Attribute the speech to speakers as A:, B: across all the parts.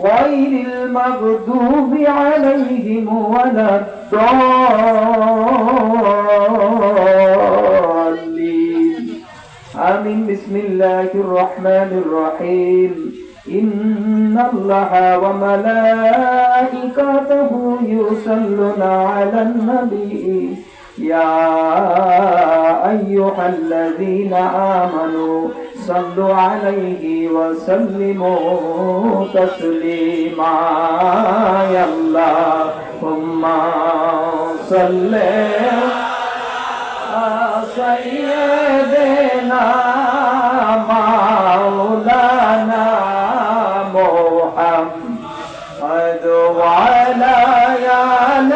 A: غير المغضوب عليهم ولا الضالين. آمين. بسم الله الرحمن الرحيم. إن الله وملائكته يصلون على النبي. يا أيها الذين آمنوا صلوا عليه وسلموا تسليما يا اللهم صل سيدنا مولانا محمد وعلى آل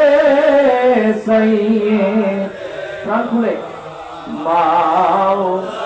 A: سيدنا مولانا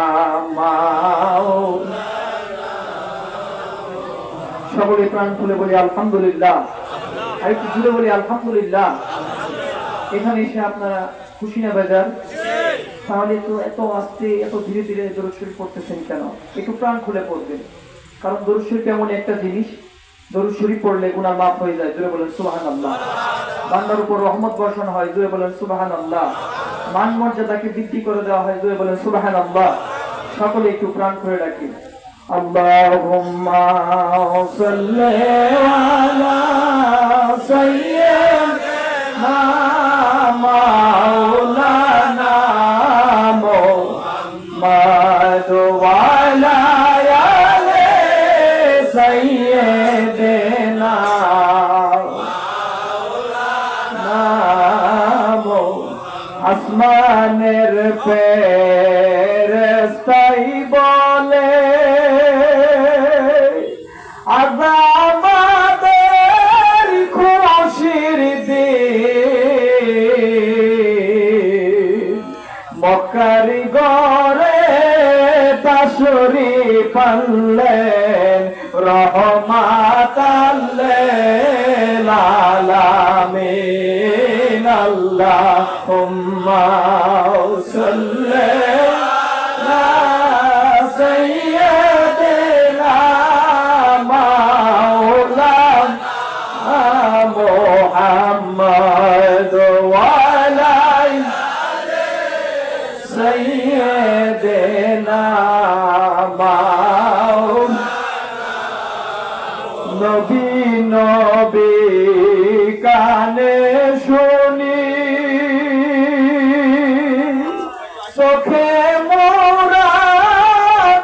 A: সকলে প্রাণ খুলে বলি, আলহামদুলিল্লাহ। আরেকটু জুড়ে বলি, আলহামদুলিল্লাহ। এখানে এসে আপনারা খুশি না বাজার? তাহলে তো এত আস্তে, এত ধীরে ধীরে দরুদ শরীফ পড়তেছেন কেন? একটু প্রাণ খুলে পড়বেন। কারণ দরুদ শরীফ এমন একটা জিনিস, দরুদ শরীফ পড়লে গুনাহ মাফ হয়ে যায় জুড়ে বলেন, সুবহানাল্লাহ। বান্দার উপর রহমত বর্ষণ হয় জুড়ে বলেন, সুবহানাল্লাহ। মান মর্যাদাকে বৃদ্ধি করে দেওয়া হয় জুড়ে বলেন, সুবহানাল্লাহ। সকলে একটু প্রাণ খুলে রাখি। اللهم صل على سيدنا مولانا محمد وعلى آل سيدنا নাম আসমানের ফেরেস্তাই আজামাদের খুশির দিন। মক্কার গরে তাসরি পাল্লেন রহমাত লালামিন আল্লাহুম্মা সাল্লি আলা নবী নবী কানে শুনি। চোখে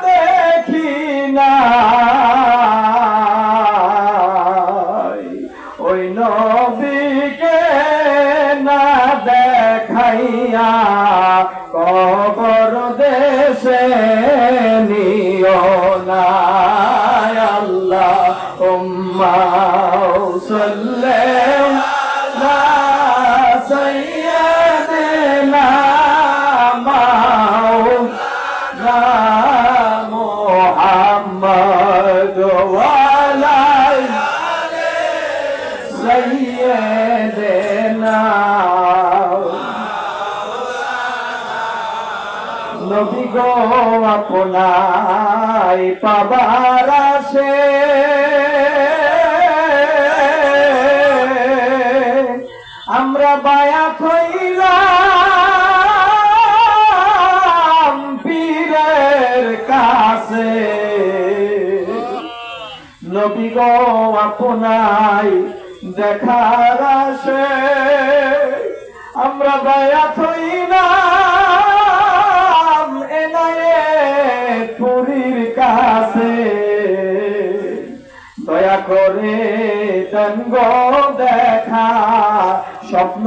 A: দেখি না। না দেখাইয়া উম্মা নবী গো আপনাই পাবার আসে। আমরা বায়া থইলাম পীরের কাছে। নবী গো আপনাই দেখার আসে। আমরা বায়াত হইলাম দেন গো দেখা স্বপ্ন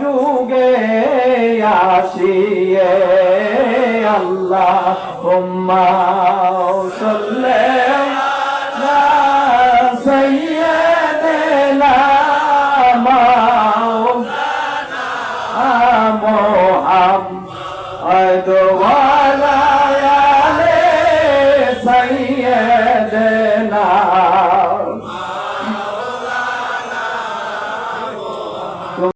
A: যুগে আসিয়ে আল্লাহ হুম্মা